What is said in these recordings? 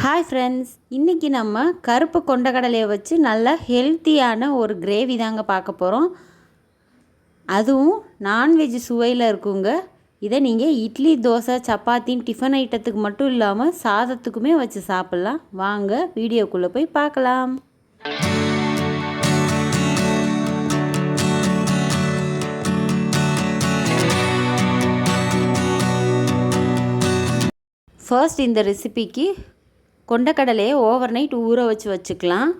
Hi friends இன்றைக்கி நம்ம கருப்பு கொண்டக்கடலையை வச்சு நல்ல ஹெல்த்தியான ஒரு கிரேவி தாங்க பார்க்க போகிறோம் அதுவும் நான்வெஜ் சுவையில் இருக்குங்க. இதை நீங்கள் இட்லி தோசை சப்பாத்தின்னு டிஃபன் ஐட்டத்துக்கு மட்டும் இல்லாமல் சாதத்துக்குமே வச்சு சாப்பிட்லாம். வாங்க வீடியோக்குள்ளே போய் பார்க்கலாம். ஃபர்ஸ்ட் இந்த ரெசிபிக்கு கொண்டக்கடலையை ஓவர் நைட் ஊற வச்சு வச்சுக்கலாம்.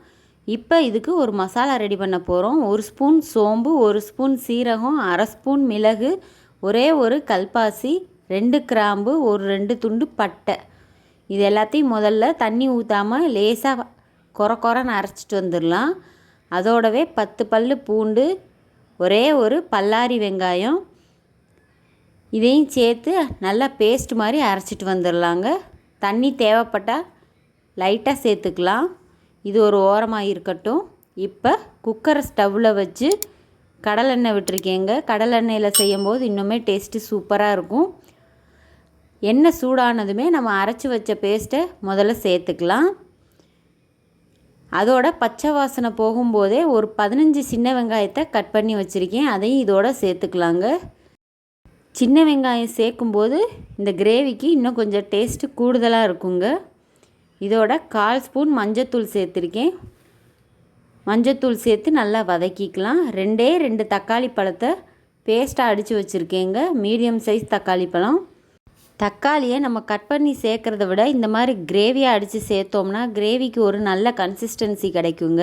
இப்போ இதுக்கு ஒரு மசாலா ரெடி பண்ண போகிறோம் ஒரு ஸ்பூன் சோம்பு ஒரு ஸ்பூன் சீரகம் அரை ஸ்பூன் மிளகு ஒரே ஒரு கல்பாசி ரெண்டு கிராம்பு ஒரு ரெண்டு துண்டு பட்டை. இது எல்லாத்தையும் முதல்ல தண்ணி ஊற்றாமல் லேசாக குற குறன்னு அரைச்சிட்டு வந்துடலாம். அதோடவே பத்து பல் பூண்டு ஒரே ஒரு பல்லாரி வெங்காயம். இதையும் சேர்த்து நல்லா பேஸ்ட் மாதிரி அரைச்சிட்டு வந்துடலாங்க. தண்ணி தேவைப்பட்டால் லைட்டாக சேர்த்துக்கலாம். இது ஒரு ஓரமாக இருக்கட்டும். இப்போ குக்கரை ஸ்டவ்வில் வச்சு கடலெண்ணெய் விட்டுருக்கேங்க. கடலெண்ணெயில் செய்யும்போது இன்னுமே டேஸ்ட்டு சூப்பராக இருக்கும். எண்ணெய் சூடானதுமே நம்ம அரைச்சி வச்ச பேஸ்ட்டை முதல்ல சேர்த்துக்கலாம். அதோட பச்சை வாசனை போகும்போதே ஒரு பதினஞ்சு சின்ன வெங்காயத்தை கட் பண்ணி வச்சுருக்கேன். அதையும் இதோட சேர்த்துக்கலாங்க. சின்ன வெங்காயம் சேர்க்கும்போது இந்த கிரேவிக்கு இன்னும் கொஞ்சம் டேஸ்ட்டு கூடுதலாக இருக்குங்க. இதோட கால் ஸ்பூன் மஞ்சத்தூள் சேர்த்துருக்கேன். மஞ்சத்தூள் சேர்த்து நல்லா வதக்கிக்கலாம். ரெண்டே ரெண்டு தக்காளி பழத்தை பேஸ்ட்டாக அடித்து வச்சுருக்கேங்க. மீடியம் சைஸ் தக்காளி பழம். தக்காளியை நம்ம கட் பண்ணி சேர்க்குறத விட இந்த மாதிரி கிரேவியாக அடித்து சேர்த்தோம்னா கிரேவிக்கு ஒரு நல்ல கன்சிஸ்டன்சி கிடைக்குங்க.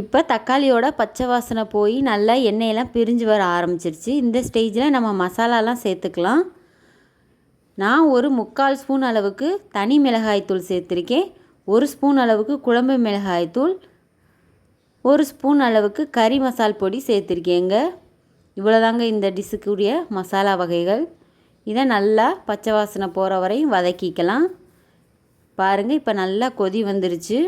இப்போ தக்காளியோட பச்சை வாசனை போய் நல்லா எண்ணெயெல்லாம் பிரிஞ்சு வர ஆரம்பிச்சிருச்சு. இந்த ஸ்டேஜில் நம்ம மசாலாலாம் சேர்த்துக்கலாம். நான் ஒரு முக்கால் ஸ்பூன் அளவுக்கு தனி மிளகாய்த்தூள் சேர்த்துருக்கேன். ஒரு ஸ்பூன் அளவுக்கு குழம்பு மிளகாய்த்தூள் ஒரு ஸ்பூன் அளவுக்கு கறி மசால் பொடி சேர்த்துருக்கேங்க. இவ்வளோதாங்க இந்த டிஷ்ஷுக்குரிய மசாலா வகைகள். இதை நல்லா பச்சை வாசனை போகிற வரையும் வதக்கிக்கலாம். பாருங்கள் இப்போ நல்லா கொதி வந்துருச்சு.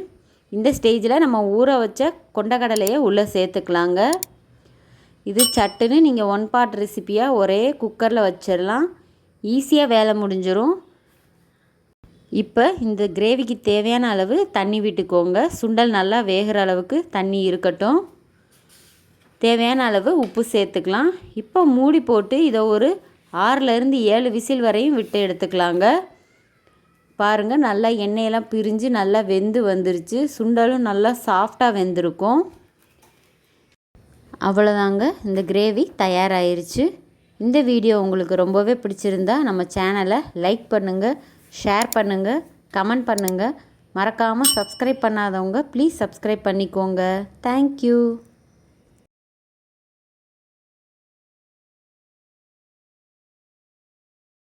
இந்த ஸ்டேஜில் நம்ம ஊற வச்ச கொண்டக்கடலையை உள்ளே சேர்த்துக்கலாங்க. இது சட்டுன்னு நீங்கள் ஒன் பார்ட் ரெசிப்பியாக ஒரே குக்கரில் வச்சிடலாம் ஈஸியாக வேலை முடிஞ்சிடும் இப்போ இந்த கிரேவிக்கு தேவையான அளவு தண்ணி விட்டுக்கோங்க. சுண்டல் நல்லா வேகிற அளவுக்கு தண்ணி இருக்கட்டும். தேவையான அளவு உப்பு சேர்த்துக்கலாம். இப்போ மூடி போட்டு இதை ஒரு ஆறுலேருந்து ஏழு விசில் வரையும் விட்டு எடுத்துக்கலாங்க. பாருங்கள் நல்லா எண்ணெயெல்லாம் பிரிஞ்சு நல்லா வெந்து வந்துருச்சு. சுண்டலும் நல்லா சாஃப்டாக வெந்திருக்கும். அவ்வளோதாங்க இந்த கிரேவி தயாராகிருச்சு இந்த வீடியோ உங்களுக்கு ரொம்பவே பிடிச்சிருந்தா நம்ம சேனலை லைக் பண்ணுங்கள் ஷேர் பண்ணுங்கள் கமெண்ட் பண்ணுங்கள் மறக்காமல் சப்ஸ்கிரைப் பண்ணாதவங்க ப்ளீஸ் சப்ஸ்கிரைப் பண்ணிக்கோங்க. தேங்க்யூ